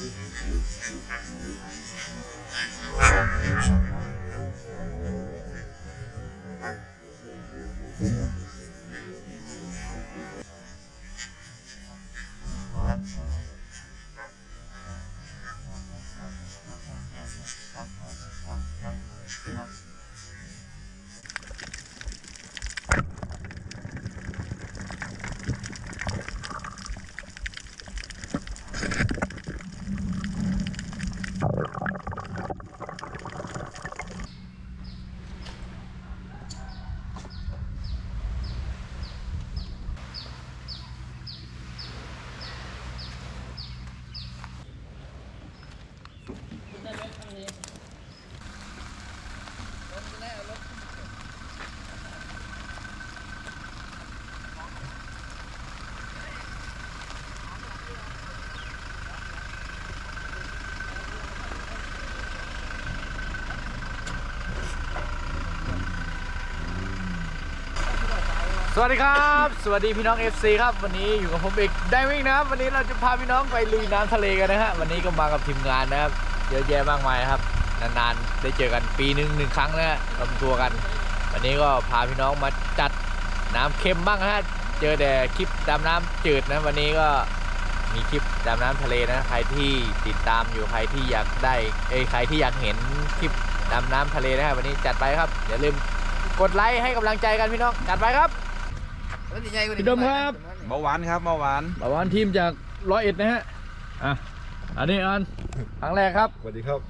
Thank you. วัสดีครับ สวัสดีพี่น้อง FC ครับ วันนี้อยู่กับผมเอกได้วิ่งนะครับ วันนี้เราจะพาพี่น้องไปลุยน้ำทะเลกันนะฮะ วันนี้ก็มากับทีมงานนะครับ เยอะแยะมากมายครับ นานๆ ได้เจอกันปีหนึ่งหนึ่งครั้งนะฮะรวมตัวกัน วันนี้ก็พาพี่น้องมาจัดน้ำเค็มบ้างฮะ เจอแต่คลิปดำน้ำจืดนะ วันนี้ก็มีคลิปดำน้ำทะเลนะ ใครที่ติดตามอยู่ ใครที่อยากได้ เอ้ย ใครที่อยากเห็นคลิปดำน้ำทะเลนะฮะวันนี้จัดไปครับ อย่าลืมกดไลค์ให้กำลังใจกันพี่น้อง จัดไปครับ พี่ดมครับเบาหวานครับเบาหวานบาวานทีมจากร้อยเอ็ดนะฮะอะอันนี้อันครั้งแรกครับสวัสดีครับ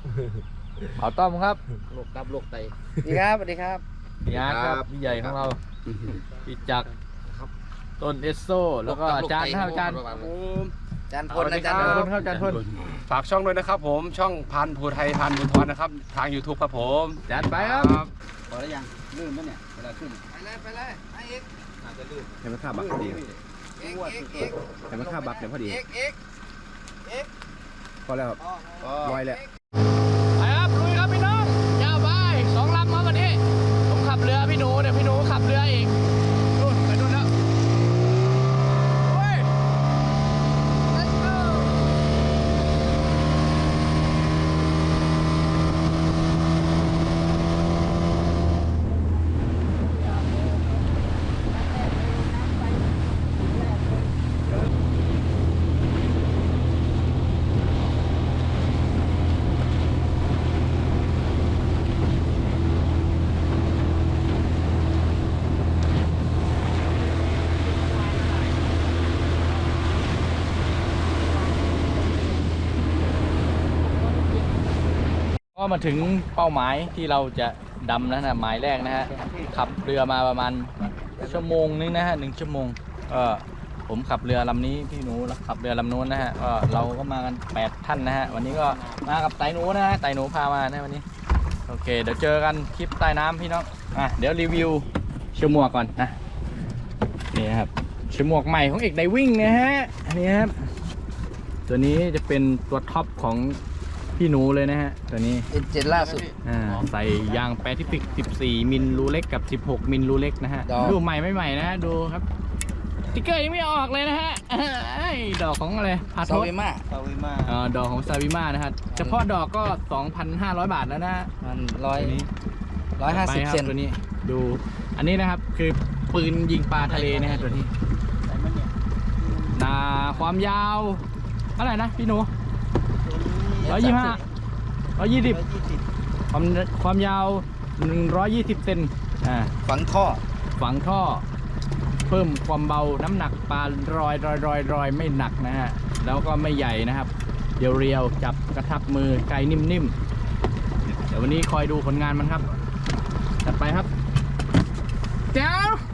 เผาต้อมครับโลกตับโลกไตสวัสดีครับสวัสดีครับพี่อาร์ตครับครับพี่ใหญ่ของเราพี่จักรต้นเอสโซแล้วก็อาจารย์นะครับอาจารย์จานพลนะจานอาพจารย์พลลครับอาจารย์พลฝากช่องด้วยนะครับ ผมช่องพันธุ์ภูไทยพันธุ์ภูทรนะครับทาง YouTube ครับผมจัดไปครับพอแล้วยังลื่นไหมเนี่ยเวลาขึ้นไปเลยไปเลยไอ้เอ็ก เห็นมันค่าบักพอดีเอ็กเอ็กเอ็กเห็นมันค่าบักเนี่ยพอดี เอ็กเอ็กเอ็กพอแล้วครับลอยแล้ว ไปครับลุยครับพี่น้องยาวไปสองลำครับวันนี้ ผมขับเรือพี่หนูเดี๋ยวพี่หนูขับเรืออีกนู่นไปนู่นแล้วเฮ้ย let's go ก็มาถึงเป้าหมายที่เราจะดำแล้วนะหมายแรกนะฮะขับเรือมาประมาณชั่วโมงนึงนะฮะหนึ่งชั่วโมงก็ผมขับเรือลำนี้พี่หนูขับเรือลำนู้นนะฮะก็เราก็มากันแปดท่านนะฮะวันนี้ก็มากับไตหนูนะฮะไตหนูพามานะวันนี้โอเค เดี๋ยวเจอกันคลิปใต้น้ำพี่น้องอะเดี๋ยวรีวิวชั่วโมงก่อนนะนี่ครับชั่วโมงใหม่ของเอกไดวิ่งนะฮะอันนี้ครับตัวนี้จะเป็นตัวท็อปของ พี่หนูเลยนะฮะตัวนี้เอ็นเจนล่าสุด อ่าใส่ยางแปซิฟิก 14 มิลรูเล็กกับ 16 มิลรูเล็กนะฮะ ดอก ดูใหม่ไม่ใหม่นะฮะดูครับสติ๊กเกอร์ยังไม่ออกเลยนะฮะเอ้ยดอกของอะไรพาซาโทวิมาซาวิมาอ่าดอกของซาวิมานะฮะเฉพาะดอกก็ 2,500 บาทแล้วนะฮะมันร้อยตัวนี้ร้อยห้าสิบไปคเซรันตัวนี้ดู อันนี้นะครับคือปืนยิงปลาทะเลนะฮะตัวนี้หนาความยาวเท่าไหร่นะพี่หนู ร้อยยี่ห้าร้อยยี่สิบความความยาว120เซนอ่าฝังท่อฝังท่อ เพิ่มความเบาน้ำหนักปลารอยรอยรอยรอยไม่หนักนะฮะแล้วก็ไม่ใหญ่นะครับ เรียวๆจับกระทับมือไกลนิ่มๆ เดี๋ยววันนี้คอยดูผลงานมันครับ จัดไปครับแจ้วปลา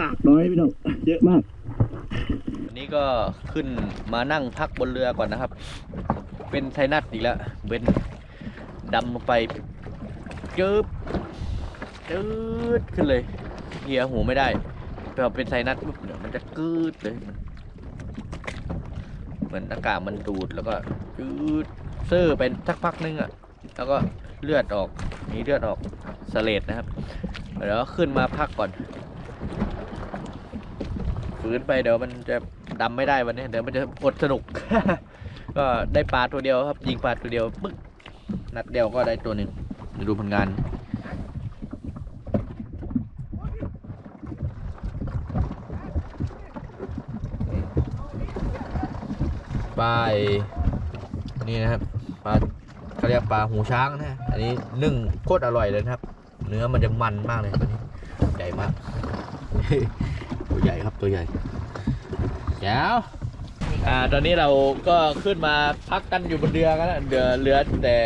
สากน้อยพี่น้องเยอะมากวันนี้ก็ขึ้นมานั่งพักบนเรือก่อนนะครับ เป็นไทนัทอีกแล้วเบนดำลงไปจึ๊บจืดขึ้นเลยเฮียหูไม่ได้พอเป็นไทนัทปุ๊บเดี๋ยวมันจะกืดเลยมันเหมือนอากาศมันดูดแล้วก็จืดเซอร์ไปสักพักนึงอะ แล้วก็เลือดออกมีเลือดออกสเลดนะครับเดี๋ยวขึ้นมาพักก่อน ฝืนไปเดี๋ยวมันจะดำไม่ได้วันนี้ เดี๋ยวมันจะอดสนุก ก็ได้ปลาตัวเดียวครับ ยิงปลาตัวเดียวปึ๊กนัดเดียวก็ได้ตัวหนึ่งดูผลงานปลาอ้นี่นะครับปลาเขาเรียกปลาหูช้างนะอันนี้นึ่งโคตรอร่อยเลยนะครับ เนื้อมันจะมันมากเลยตัวนี้ใหญ่มาก ใหญ่ครับตัวใหญ่แจ๋วอ่าตอนนี้เราก็ขึ้นมาพักกันอยู่บนเรือกันนะเรือเรือแต่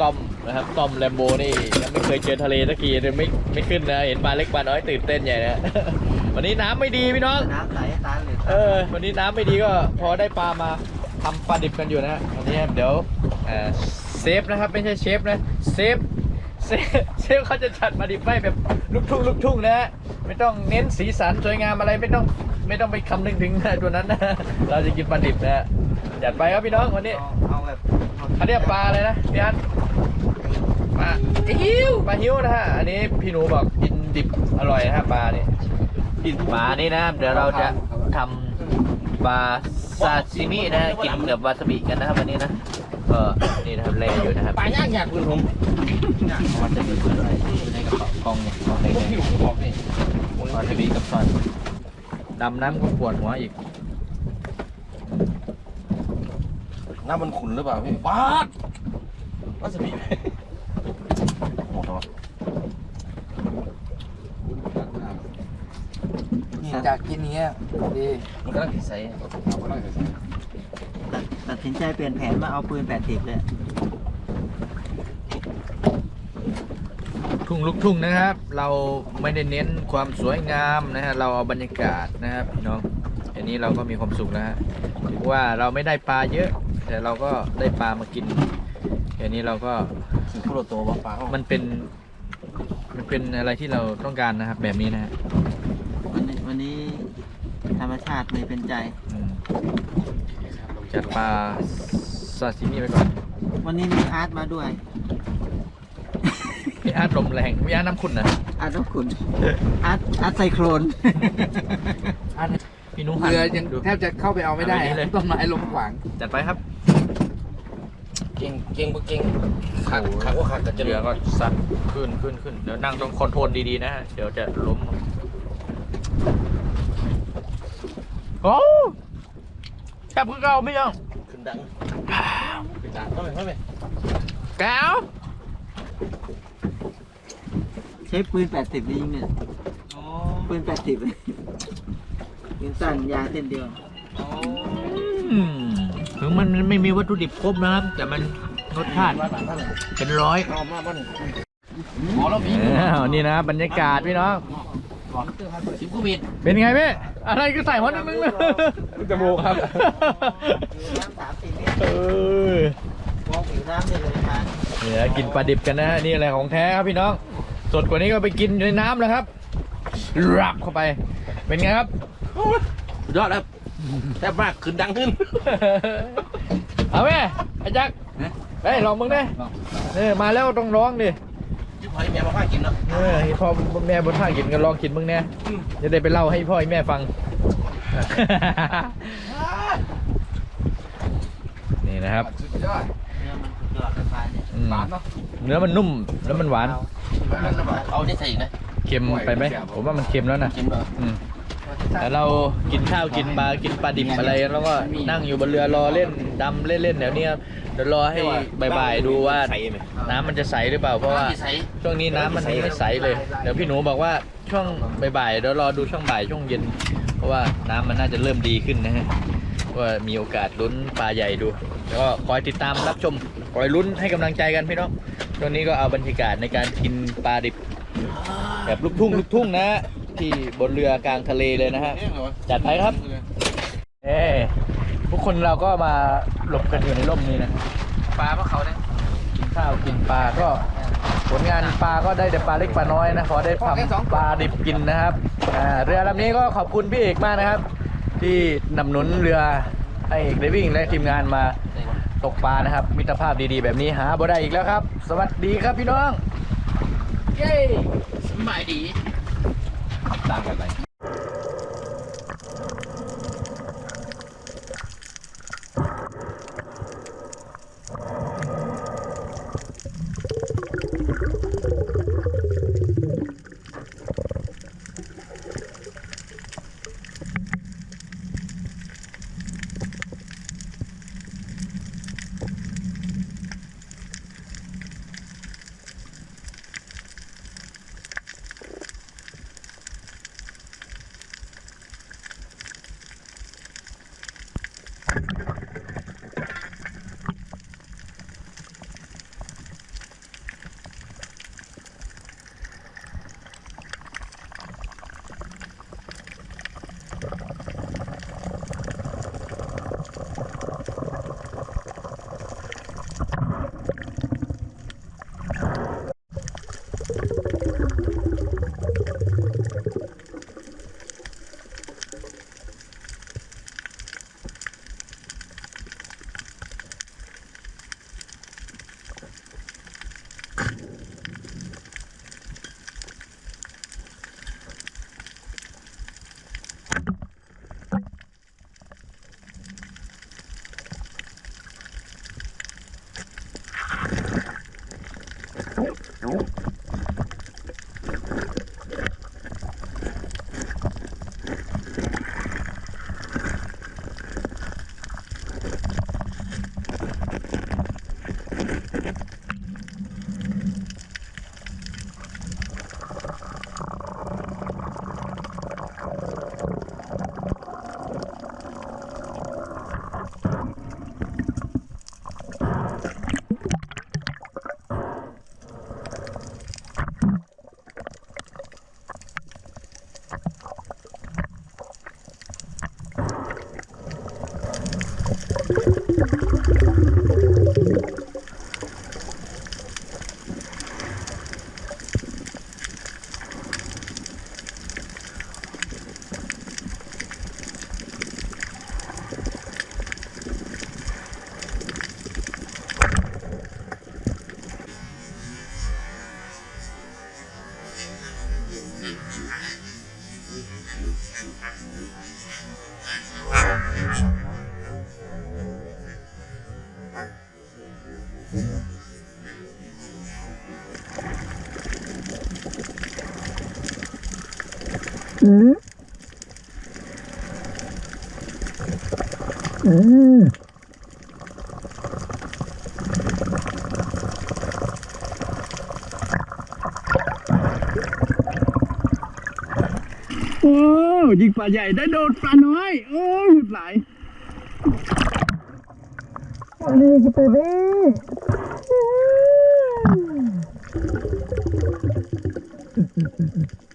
ต้อมนะครับต้อมแลมโบนี่ยังไม่เคยเจอทะเลสักทีเลยไม่ไม่ขึ้นนะเห็นปลาเล็กปลาน้อยตื่นเต้นใหญ่นะ วันนี้น้ำไม่ดีพี่น้องน้ำใสตาเหลืองเออวันนี้น้ำไม่ดีก็พอได้ปลามาทำปลาดิบกันอยู่นะฮะวันนี้เดี๋ยวเอ่อเซฟนะครับไม่ใช่เชฟนะเซฟเซฟเซฟเขาจะจัดปลาดิบไว้แบบลูกทุ่งลูกทุ่งนะฮะ ไม่ต้องเน้นสีสันสวยงามอะไรไม่ต้องไม่ต้องไปคำนึงถึงตัวนั้นนะเราจะกินปลาดิบนะฮะจัดไปครับพี่น้องวันนี้เอาแบบเขาเรียกปลาอะไรนะพี่อันปลาฮิวปลาฮิวนะฮะอันนี้พี่หนูบอกกินดิบอร่อยนะฮะปลาเนี่ยปลานี่นะครับเดี๋ยวเราจะทำปลาซาซิมินะฮะกินกับวาซาบิกันนะครับวันนี้นะก็นี่นะครับแลอยู่นะครับปลาย่างอยากคุณผมวาซาบิอยู่ในกระเป๋ากล่องเนี่ยกล่องเล็กที่ผมบ อกนี่ๆวาซาบิกับซอสดำน้ำก็ปวดหัวอีก น้ำมันขุ่นหรือเปล่าพี่ปาดว่าจะมีไหมหมดแล้วอยากกินเงี้ยดีมันก็ต้องใส่เอาก็ต้องใส่ ตัดสินใจเปลี่ยนแผนมาเอาปืนแปดสิบเลย ทุ่งลูกทุ่งนะครับ เราไม่ได้เน้นความสวยงามนะฮะเราเอาบรรยากาศนะครับพี่น้องเห็นนี้เราก็มีความสุขแล้วฮะถือว่าเราไม่ได้ปลาเยอะ แต่เราก็ได้ปลามากินแค่นี้เราก็คือคุโรโตะว่าปลาเขามันเป็น มันเป็นอะไรที่เราต้องการนะครับ แบบนี้นะฮะวันนี้วันนี้ธรรมชาติเลยเป็นใจอืมจัดปลาซาซิมิไปก่อน วันนี้มีอาร์ตมาด้วย มีอาร์ตลมแรงมีอาร์ตน้ำขุ่นนะอาร์ตนกขุนอาร์ตอาร์ตไซโครนอาร์ตพี่นุหันเรือยังแทบจะเข้าไปเอาไม่ได้เอาไม่ได้เลย ต้นไม้ล้มขวาง จัดไปครับเก่งเก่งบ่เก่งขาดขาดว่าขาดแต่จะเรือก็ซัดขึ้นขึ้นขึ้นเดี๋ยวนั่งต้องคอนโทรลดีๆนะฮะเดี๋ยวจะล้มโอ้แคบคือเก่าไม่ยังขึ้นดังขึ้นดังเข้าไปเข้าไปแก้ว ใช้ปืน80นี่ยิงเนี่ยปืน80เลยปืนสั้นยาวเส้นเดียวอืมถึงมันไม่มีวัตถุดิบครบนะครับ แต่มันรสชาติมาบ้านท่านเลยเป็นร้อยเอามาบ้านหมอแล้วมีอ้าวนี่นะบรรยากาศพี่น้องสิบกูบิดเป็นไงพี่อะไรก็ใส่หัวนึงนึงเลยจมูกครับผิวน้ำสามสี่เมตรเออมองผิวน้ำได้เลยนะนี่นะกินปลาดิบกันนะฮะนี่อะไรของแท้ครับพี่น้อง สดกว่านี้ก็ไปกินในน้ำแล้วครับรับเข้าไป เป็นไงครับ สุดยอดครับแทบมากขึ้นดังขึ้น เอาแม่ไอ้จักเฮ้ยลองมึงดิเออมาแล้วต้องร้องดิจิ๊บหอยแม่มาพากินเนาะเออให้พ่อแม่บนท่ากินก็ลองกินมึงเนี่ยจะได้ไปเล่าให้พ่อให้แม่ฟัง นี่นะครับสุดยอดเนื้อมันสุดยอดเลยปลาเนี่ยอืม หวานเนาะ เนื้อมันนุ่มแล้วมันหวาน เอาได้ใส่อีกนะเค็มไปไหมผมว่ามันเค็มแล้วนะกินเหรออืมแต่เรากินข้าวกินปลากินปลาดิบอะไรแล้วก็นั่งอยู่บนเรือรอเล่นดำเล่นๆเดี๋ยวนี้ครับเดี๋ยวรอให้บ่ายๆดูว่าน้ำมันจะใสหรือเปล่าเพราะว่าช่วงนี้น้ำมันไม่ใสเลยเดี๋ยวพี่หนูบอกว่าช่วงบ่ายๆเดี๋ยวรอดูช่วงบ่ายช่วงเย็น เพราะว่าน้ำมันน่าจะเริ่มดีขึ้นนะฮะว่ามีโอกาสลุ้นปลาใหญ่ดู แล้วก็คอยติดตามรับชมคอยลุ้นให้กำลังใจกันพี่น้องช่วงนี้ก็เอาบรรยากาศในการกินปลาดิบ แบบลูกทุ่งลูกทุ่งนะฮะที่บนเรือกลางทะเลเลยนะฮะ จัดไปครับ เอ้ทุกคนเราก็มาหลบกันอยู่ในร่มนี้นะปลาพวกเขาเนี่ยกินข้าวกินปลาก็ผลงานปลาก็ได้แต่ปลาเล็กปลาน้อยนะขอได้ทำปลาดิบกินนะครับอ่าเรือลำนี้ก็ขอบคุณพี่เอกมากนะครับ ที่นำหนุนเรือ ให้เอกได้วิ่งและทีมงานมาตกปลานะครับ มิตรภาพดีๆ แบบนี้หาบ่ได้อีกแล้วครับ สวัสดีครับพี่น้อง เย้สบายดีต่างกันไปโอ้ยิงปลาใหญ่ได้โดนปลาน้อย โอ้ยหยุดไหลอันนี้คือตัวนี้เจ้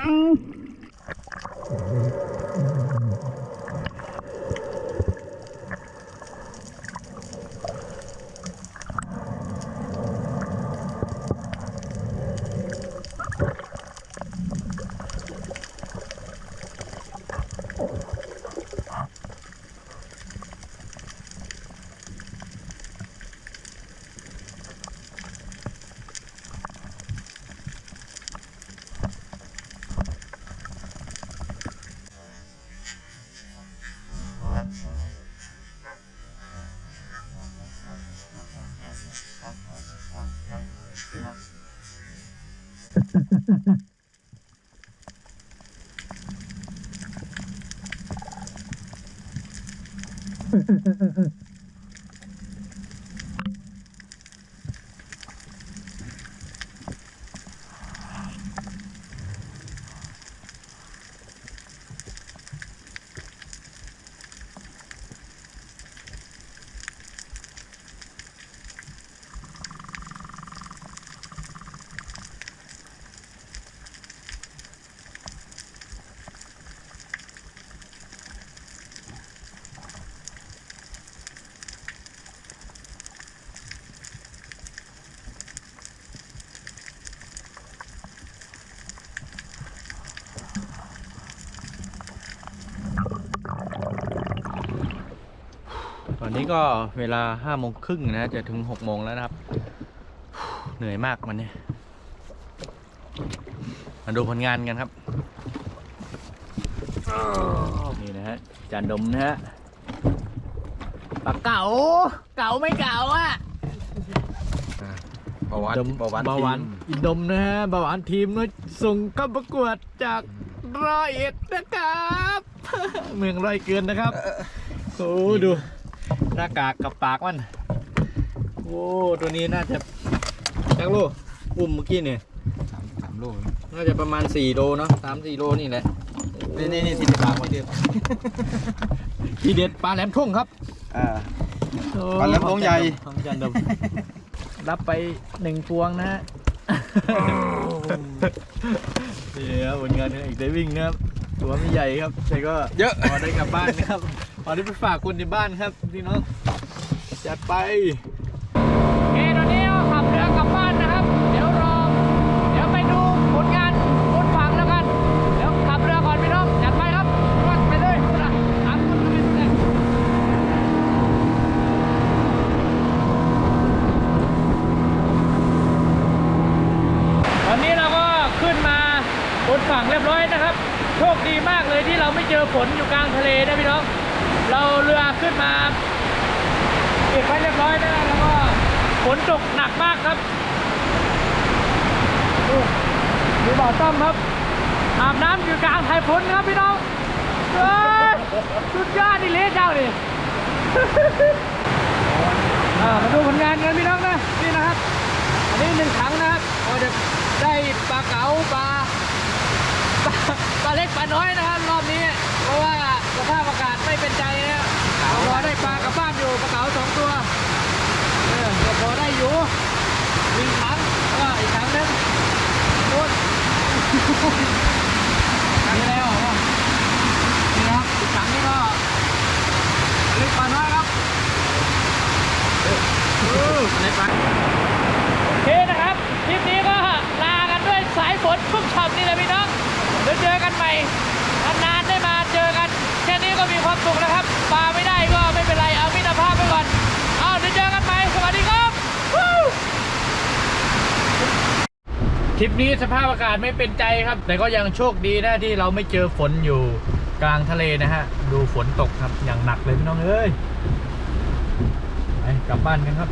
า ตอนนี้ก็เวลาห้าโมงครึ่งนะจะถึงหกโมงแล้วนะครับ เหนื่อยมากวันนี้มาดูผลงานกันครับ นี่นะฮะจานดมนะฮะปลาเก๋าเก๋าไม่เก๋าอะประวัติดมประวัติเบาหวานทีมอินดมนะฮะเบาหวานทีมนะส่งเข้าประกวดจากร้อยเอ็ดนะครับ เมืองร้อยเกินนะครับ โอ้ดู หน้ากากกับปากมัน โอ้ตัวนี้น่าจะจักโลอุ้มเมื่อกี้เนี่ยสามสามโลน่าจะประมาณ4โลเนาะสามสี่โลนี่แหละนี่นี่นี่ที่ติดตามคนเดียวทีเด็ดปลาแหลมทุ่งครับอ่าปลาแหลมทุ่งใหญ่ของจันดมรับไปหนึ่งพวงนะฮะเดี๋ยวผลงานของเอกได้วิ่งนะครับ ตัวไม่ใหญ่ครับแต่ก็เยอะพอได้กลับบ้านนะครับ พอได้ไปฝากคนในบ้านครับพี่น้องจัดไปเอตอนนี้ขับเรือกลับบ้านนะครับ เดี๋ยวรอ เดี๋ยวไปดูผลงานบนฝั่งแล้วกัน เดี๋ยวขับเรือก่อนพี่น้อง จัดไปครับไปเลยนะตามคนไปเลยตอนนี้เราก็ขึ้นมาบนฝั่งเรียบร้อยนะครับ โชคดีมากเลยที่เราไม่เจอฝนอยู่กลางทะเลนะพี่น้อง เราเรือขึ้นมาเก็บไว้เรียบร้อยนะแล้วก็ฝนตกหนักมากครับดูดูบ่อต้อมครับอาบน้ำอยู่กลางสายฝนครับพี่น้องเฮ้ยสุดยอดนี่เละเจ้านี่มาดูผลงานกันพี่น้องนะนี่นะครับอันนี้หนึ่งถังนะครับเราจะได้ปลาเก๋าปลาปลาเล็กปลาน้อยนะครับรอบนี้เพราะว่า ภาพอากาศไม่เป็นใจนะเราพอได้ปลากลับบ้านอยู่ปลาเก๋าสองตัวเออพอได้อยู่หนึ่งถังแล้วก็อีกถังนึงนู่นนี่แล้วนี่ครับอีกถังนี้ก็ลาเล็กปลาน้อยครับเออปลาเล็กปลาโอเคนะครับคลิปนี้ก็ลากันด้วยสายฝนชุ่มฉ่ำนี่แหละพี่น้องเดี๋ยวเจอกันใหม่ นานๆได้มาเจอกัน แค่นี้ก็มีความสุขนะครับปลาไม่ได้ก็ไม่เป็นไรเอามิตรภาพไปก่อนเอาเดี๋ยวเจอกันใหม่สวัสดีครับทริปนี้สภาพอากาศไม่เป็นใจครับ แต่ก็ยังโชคดีนะที่เราไม่เจอฝนอยู่กลางทะเลนะฮะ ดูฝนตกครับอย่างหนักเลยพี่น้องเอ้ยไปกลับบ้านกันครับ